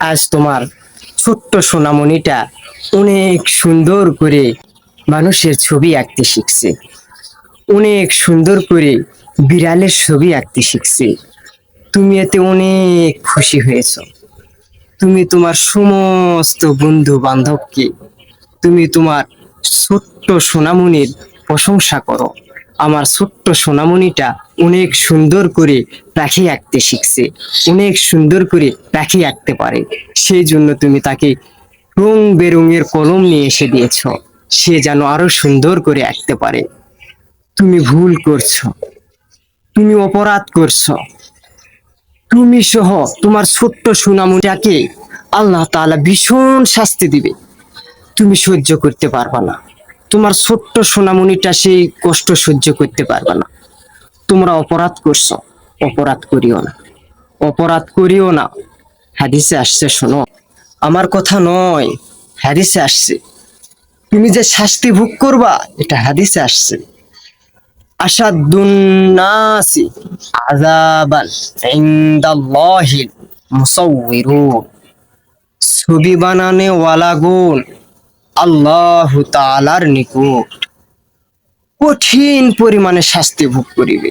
আজ তোমার ছোট্ট সোনামণিটা অনেক সুন্দর করে মানুষের ছবি আঁকতে শিখছে। অনেক সুন্দর করে বিড়ালের ছবি আঁকতে শিখছে। তুমি এতে অনেক খুশি হয়েছ। তুমি তোমার সমস্ত বন্ধু বান্ধবকে তুমি তোমার ছোট্ট সোনামণির প্রশংসা করো। আমার ছোট্ট সোনামণিটা অনেক সুন্দর করে পাখি আঁকতে শিখছে, অনেক সুন্দর করে পাখি আঁকতে পারে। সেই জন্য তুমি তাকে রং বেরঙের কলম নিয়ে এসে দিয়েছ। সে যেন আরও সুন্দর করে আঁকতে পারে। তুমি ভুল করছ। তুমি অপরাধ করছ। তুমি সহ তোমার ছোট্ট সুনামুটাকে আল্লাহ তাআলা ভীষণ শাস্তি দিবে। তুমি সহ্য করতে পারবা না। তোমার ছোট্ট সোনামণিটা সেই কষ্ট সহ্য করতে পারবে না। তোমরা অপরাধ করছ, অপরাধ করিও না। অপরাধ করিও না। হাদিসে আসছে, শোনো। আমার কথা নয়, হাদিসে আসছে। তুমি যে শাস্তি ভোগ করবা, এটা হাদিসে আসছে। আসাদুন্নাসি আযাবান আল্লাহ তাআলার নিকট। কঠিন পরিমাণে শাস্তি ভোগ করিবে।